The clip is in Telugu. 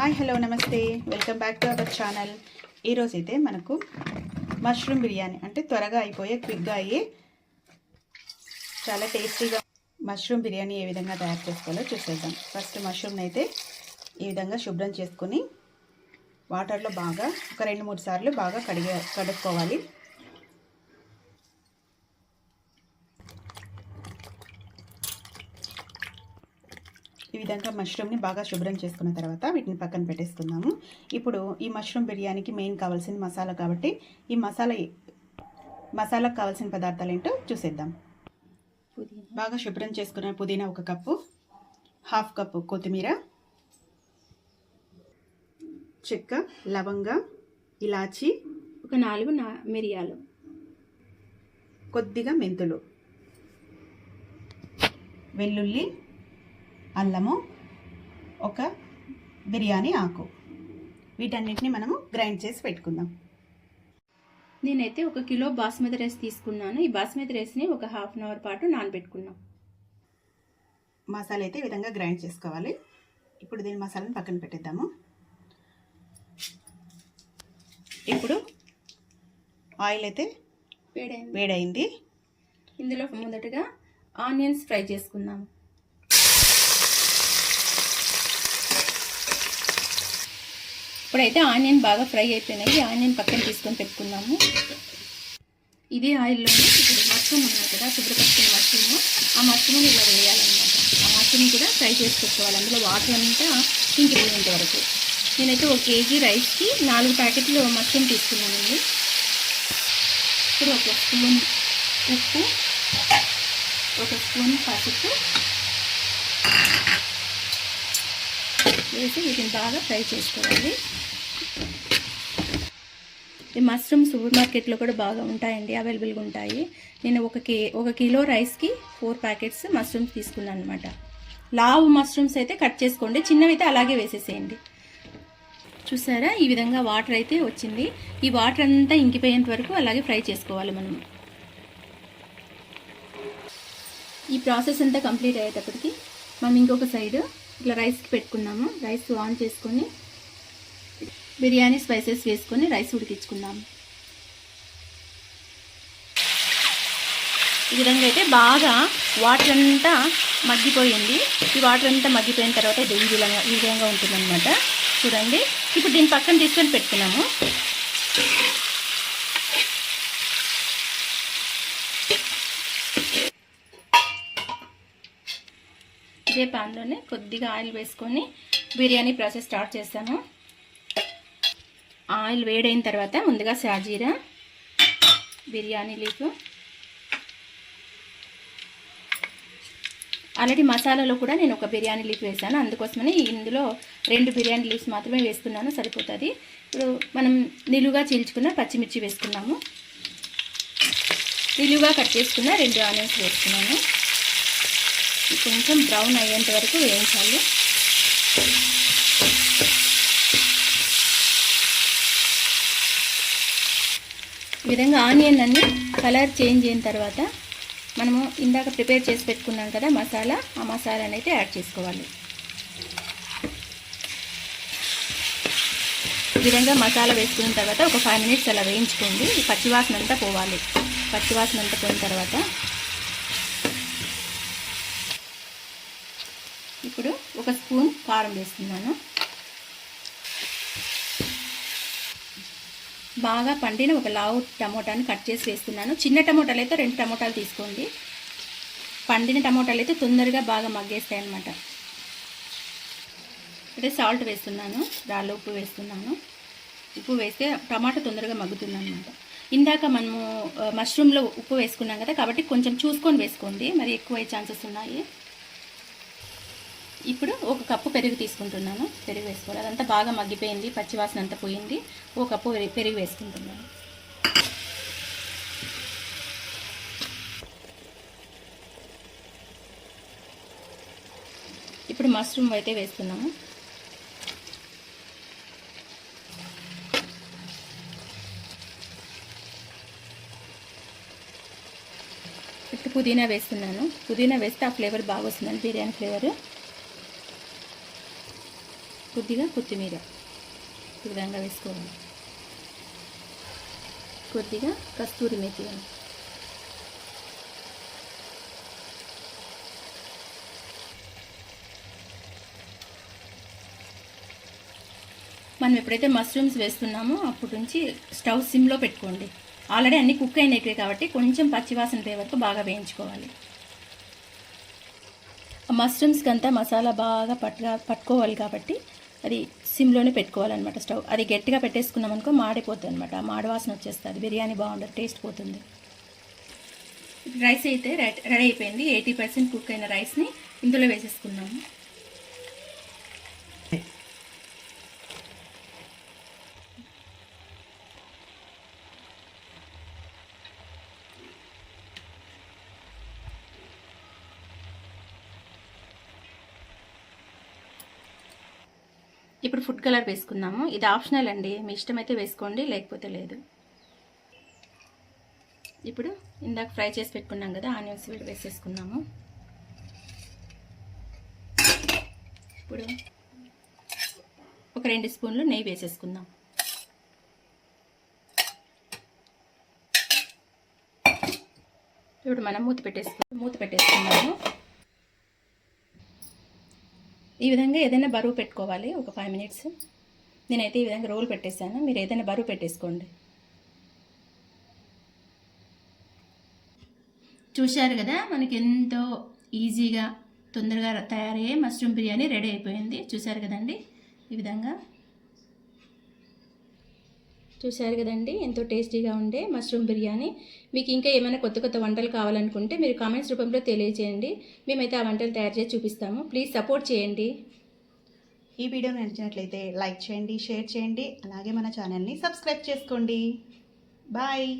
హాయ్ హలో నమస్తే. Welcome back to our channel. ఈరోజు అయితే మనకు మష్రూమ్ బిర్యానీ అంటే త్వరగా అయిపోయే క్విక్గా అయ్యే చాలా టేస్టీగా మష్రూమ్ బిర్యానీ ఏ విధంగా తయారు చేసుకోవాలో చూసేద్దాం. ఫస్ట్ మష్రూమ్ని అయితే ఈ విధంగా శుభ్రం చేసుకొని వాటర్లో బాగా ఒక రెండు మూడు సార్లు బాగా కడిగే కడుక్కోవాలి. ఈ విధంగా మష్రూమ్ని బాగా శుభ్రం చేసుకున్న తర్వాత వీటిని పక్కన పెట్టేసుకుందాము. ఇప్పుడు ఈ మష్రూమ్ బిర్యానీకి మెయిన్ కావాల్సిన మసాలా కాబట్టి ఈ మసాలా మసాలాకు కావాల్సిన పదార్థాలు ఏంటో చూసేద్దాం. బాగా శుభ్రం చేసుకున్న పుదీనా ఒక కప్పు హాఫ్ కప్పు కొత్తిమీర చెక్క లవంగ ఇలాచి ఒక నాలుగు నా మిరియాలు. కొద్దిగా మెంతులు వెల్లుల్లి అల్లము ఒక బిర్యానీ ఆకు. వీటన్నిటిని మనము గ్రైండ్ చేసి పెట్టుకుందాం. నేనైతే ఒక కిలో బాస్మతి రైస్ తీసుకున్నాను. ఈ బాస్మతి రైస్ని ఒక హాఫ్ అన్ అవర్ పాటు నానబెట్టుకున్నాం. మసాలా అయితే ఈ విధంగా గ్రైండ్ చేసుకోవాలి. ఇప్పుడు దీని మసాలాని పక్కన పెట్టేద్దాము. ఇప్పుడు ఆయిల్ అయితే వేడైంది. వేడైంది. ఇందులో మొదటగా ఆనియన్స్ ఫ్రై చేసుకుందాం. ఇప్పుడైతే ఆనియన్ బాగా ఫ్రై అయిపోయినాయి. ఆనియన్ పక్కన తీసుకొని పెట్టుకుందాము. ఇదే ఆయిల్లోనే ఇప్పుడు మష్రూమ్ ఉన్నాయి కదా శుభ్రపరిచిన మష్రూమ్. ఆ మష్రూమ్ ఇలా వేయాలన్నమాట. ఆ మష్రూమ్ కూడా ఫ్రై చేసి పెట్టుకోవాలి. అందులో వాటర్ అంతా ఇంకిపోయేంత వరకు. నేనైతే ఒక కేజీ రైస్కి నాలుగు ప్యాకెట్లు మష్రూమ్ తీసుకున్నానండి. ఇప్పుడు ఒక స్పూన్ ఉప్పు ఒక స్పూన్ పసుపు వేసి వీటిని బాగా ఫ్రై చేసుకోవాలి. ఈ మష్రూమ్ సూపర్ మార్కెట్లో కూడా బాగా ఉంటాయండి అవైలబుల్గా ఉంటాయి. నేను ఒక కే ఒక కిలో రైస్కి ఫోర్ ప్యాకెట్స్ మష్రూమ్స్ తీసుకున్నాను అనమాట లావు మష్రూమ్స్ అయితే కట్ చేసుకోండి చిన్నవి అయితే అలాగే వేసేసేయండి. చూసారా? ఈ విధంగా వాటర్ అయితే వచ్చింది. ఈ వాటర్ అంతా ఇంకిపోయేంత వరకు అలాగే ఫ్రై చేసుకోవాలి మనం. ఈ ప్రాసెస్ అంతా కంప్లీట్ అయ్యేటప్పటికి మనం ఇంకొక సైడ్ ఇట్లా రైస్కి పెట్టుకున్నాము. రైస్ ఆన్ చేసుకొని బిర్యానీ స్పైసెస్ వేసుకొని రైస్ ఉడికించుకుందాం. ఈ విధంగా అయితే బాగా వాటర్ అంతా మగ్గిపోయింది. ఈ వాటర్ అంతా మగ్గిపోయిన తర్వాత ఇది ఈ విధంగా ఈ విధంగా ఉంటుందన్నమాట. చూడండి. ఇప్పుడు దీని పక్కన తీసుకొని పెట్టుకున్నాము. ఇదే పాన్లోనే కొద్దిగా ఆయిల్ వేసుకొని బిర్యానీ ప్రాసెస్ స్టార్ట్ చేస్తాము ఆయిల్ వేడైన తర్వాత ముందుగా షాజీరా బిర్యానీ లీఫ్. ఆల్రెడీ మసాలాలో కూడా నేను ఒక బిర్యానీ లీఫ్ వేసాను. అందుకోసమని ఇందులో రెండు బిర్యానీ లీఫ్స్ మాత్రమే వేస్తున్నాను సరిపోతుంది. ఇప్పుడు మనం నిలువుగా చీల్చుకున్న పచ్చిమిర్చి వేసుకున్నాము. నిలువుగా కట్ చేసుకున్న రెండు ఆనియన్స్ వేసుకున్నాను. కొంచెం బ్రౌన్ అయ్యేంత వరకు వేయించాలి. ఈ విధంగా ఆనియన్ అన్ని కలర్ చేంజ్ అయిన తర్వాత మనము ఇందాక ప్రిపేర్ చేసి పెట్టుకున్నాం కదా మసాలా ఆ మసాలాని అయితే యాడ్ చేసుకోవాలి. ఈ విధంగా మసాలా వేసుకున్న తర్వాత ఒక ఫైవ్ మినిట్స్ అలా వేయించుకోండి. పచ్చివాసన అంతా పోవాలి. పచ్చివాసన అంతా పోయిన తర్వాత ఇప్పుడు ఒక స్పూన్ కారం వేస్తున్నాను. బాగా పండిన ఒక లావు టమోటాని కట్ చేసి వేస్తున్నాను. చిన్న టమోటాలు అయితే రెండు టమోటాలు తీసుకోండి. పండిన టమోటాలు అయితే తొందరగా బాగా మగ్గేస్తాయి అనమాట అయితే సాల్ట్ వేస్తున్నాను రాళ్ళు ఉప్పు వేస్తున్నాను. ఉప్పు వేస్తే టమాటా తొందరగా మగ్గుతుంది అనమాట ఇందాక మనము మష్రూమ్లో ఉప్పు వేసుకున్నాం కదా కాబట్టి కొంచెం చూసుకొని వేసుకోండి. మరి ఎక్కువ ఛాన్సెస్ ఉన్నాయి. ఇప్పుడు ఒక కప్పు పెరుగు తీసుకుంటున్నాను. పెరుగు వేసుకోవాలి. అదంతా బాగా మగ్గిపోయింది. పచ్చివాసన అంతా పోయింది. ఒక కప్పు పెరుగు- వేసుకుంటున్నాను. ఇప్పుడు మష్రూమ్ అయితే వేస్తున్నాము ఇప్పుడు పుదీనా వేస్తున్నాను పుదీనా వేస్తే ఆ ఫ్లేవర్ బాగా వస్తుందండి. బిర్యానీ ఫ్లేవర్. కొద్దిగా కొత్తిమీర ఈ విధంగా వేసుకోవాలి. కొద్దిగా కస్తూరి మేతి మనం ఎప్పుడైతే మష్రూమ్స్ వేస్తున్నామో అప్పటి నుంచి స్టవ్ సిమ్లో పెట్టుకోండి. ఆల్రెడీ అన్ని కుక్ అయినాయి కాబట్టి కొంచెం పచ్చివాసన పోయే వరకు బాగా వేయించుకోవాలి. ఆ మష్రూమ్స్కి అంతా మసాలా బాగా పట్టుగా పట్టుకోవాలి కాబట్టి అది సిమ్లోనే పెట్టుకోవాలన్నమాట స్టవ్. అది గట్టిగా పెట్టేసుకున్నాం అనుకో మాడిపోతుంది అనమాట మాడవాసన వచ్చేస్తుంది. బిర్యానీ బాగుండదు టేస్ట్ పోతుంది. రైస్ అయితే రె- రెడీ అయిపోయింది. ఎయిటీ పర్సెంట్ కుక్ అయిన రైస్ని ఇందులో వేసేసుకున్నాము ఇప్పుడు ఫుడ్ కలర్ వేసుకుందాము. ఇది ఆప్షనల్ అండి. మీ ఇష్టమైతే వేసుకోండి లేకపోతే లేదు. ఇప్పుడు ఇందాక ఫ్రై చేసి పెట్టుకున్నాం కదా ఆనియన్స్ కూడా వేసేసుకున్నాము ఇప్పుడు ఒక రెండు స్పూన్లు నెయ్యి వేసేసుకుందాం. ఇప్పుడు మనం మూత పెట్టేసుకు మూత పెట్టేసుకున్నాము ఈ విధంగా ఏదైనా బరువు పెట్టుకోవాలి ఒక ఫైవ్ మినిట్స్ నేనైతే ఈ విధంగా రోల్ పెట్టేశాను. మీరు ఏదైనా బరువు పెట్టేసుకోండి. చూశారు కదా మనకి ఎంతో ఈజీగా తొందరగా తయారయ్యే మష్రూమ్ బిర్యానీ రెడీ అయిపోయింది. చూశారు కదండి? ఈ విధంగా చూశారు కదండి ఎంతో టేస్టీగా ఉండే మష్రూమ్ బిర్యానీ. మీకు ఇంకా ఏమైనా కొత్త కొత్త వంటలు కావాలనుకుంటే మీరు కామెంట్స్ రూపంలో తెలియజేయండి. మేమైతే ఆ వంటలు తయారు చేసి చూపిస్తాము. ప్లీజ్ సపోర్ట్ చేయండి. ఈ వీడియో నచ్చినట్లయితే లైక్ చేయండి షేర్ చేయండి. అలాగే మన ఛానల్ని సబ్స్క్రైబ్ చేసుకోండి. బాయ్.